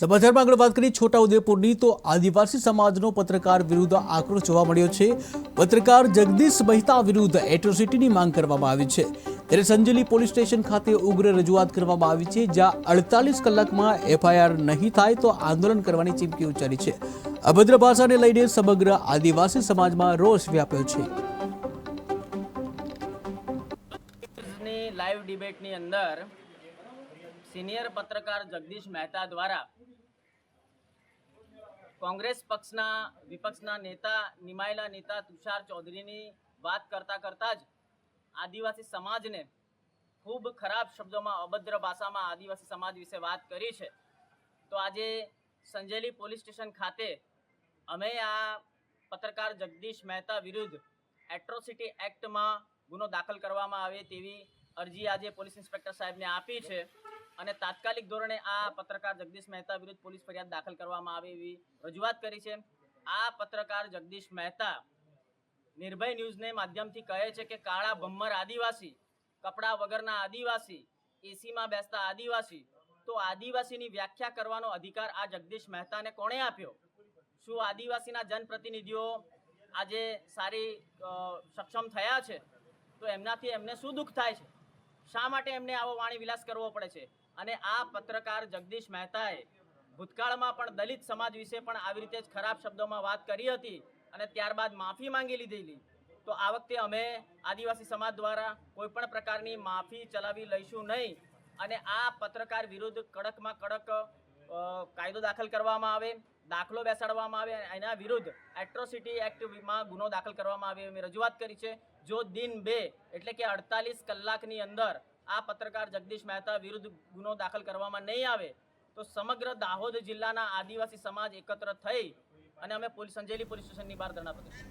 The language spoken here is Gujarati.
સમાચારમાં આગળ વાત કરી છોટાઉદેપુરની, તો આદિવાસી સમાજનો પત્રકાર વિરુદ્ધ આક્રોશ જોવા મળ્યો છે. પત્રકાર જગદીશ મહેતા વિરુદ્ધ એટ્રોસિટીની માંગ કરવામાં આવી છે. ત્યારે સંજેલી પોલીસ સ્ટેશન ખાતે ઉગ્ર રજૂઆત કરવામાં આવી છે, જ્યાં અડતાલીસ કલાકમાં એફઆઈઆર નહીં થાય તો આંદોલન કરવાની ચીમકી ઉચ્ચારી છે. અભદ્ર ભાષાને લઈને સમગ્ર આદિવાસી સમાજમાં રોષ વ્યાપ્યો છે. લાઈવ ડિબેટની અંદર સિનિયર પત્રકાર જગદીશ મહેતા દ્વારા કોંગ્રેસ પક્ષના વિપક્ષના નેતા, નિમાયેલા નેતા તુષાર ચૌધરીની વાત કરતા કરતા જ આદિવાસી સમાજને ખૂબ ખરાબ શબ્દોમાં અભદ્ર ભાષામાં આદિવાસી સમાજ વિશે વાત કરી છે. તો આજે સંજેલી પોલીસ સ્ટેશન ખાતે અમે આ પત્રકાર જગદીશ મહેતા વિરુદ્ધ એટ્રોસિટી એક્ટમાં ગુનો દાખલ કરવામાં આવે તેવી અરજી આજે પોલીસ ઇન્સ્પેક્ટર સાહેબને આપી છે. અને તાત્કાલિક ધોરણે આ પત્રકાર જગદીશ મહેતા વિરુદ્ધ પોલીસ ફરિયાદ દાખલ કરવામાં આવે એવી રજૂઆત કરી છે. આ પત્રકાર જગદીશ મહેતા નિર્ભય ન્યૂઝને માધ્યમથી કહે છે કે કાળા ભમ્મર આદિવાસી, કપડાં વગરના આદિવાસી, એસીમાં બેસતા આદિવાસી, તો આદિવાસીની વ્યાખ્યા કરવાનો અધિકાર આ જગદીશ મહેતાને કોણે આપ્યો? શું આદિવાસીના જનપ્રતિનિધિઓ આજે સારી સક્ષમ થયા છે? તો એમનાથી એમને શું દુઃખ થાય છે? શા માટે એમને આવો વાણી વિલાસ કરવો પડે છે? અને આ પત્રકાર જગદીશ મહેતાએ ભૂતકાળમાં પણ દલિત સમાજ વિશે પણ આવી રીતે જ ખરાબ શબ્દોમાં વાત કરી હતી અને ત્યારબાદ માફી માંગી લીધેલી. તો આ વખતે અમે આદિવાસી સમાજ દ્વારા કોઈપણ પ્રકારની માફી ચલાવી લઈશું નહીં અને આ પત્રકાર વિરુદ્ધ કડકમાં કડક કાયદો દાખલ કરવામાં આવે. દાખલો બેસાડવામાં આવે એના વિરુદ્ધ એટ્રોસિટી એક્ટમાં ગુનો દાખલ કરવામાં આવે એવી રજૂઆત કરી છે જો દિન બે એટલે કે અડતાલીસ કલાકની અંદર આ પત્રકાર જગદીશ મહેતા વિરુદ્ધ ગુનો દાખલ કરવામાં નહીં આવે, તો સમગ્ર દાહોદ જિલ્લાના આદિવાસી સમાજ એકત્ર થઈ અને અમે પોલીસ સંજેલી પોલીસ સ્ટેશનની બહાર ધરણા પ્રદર્શન.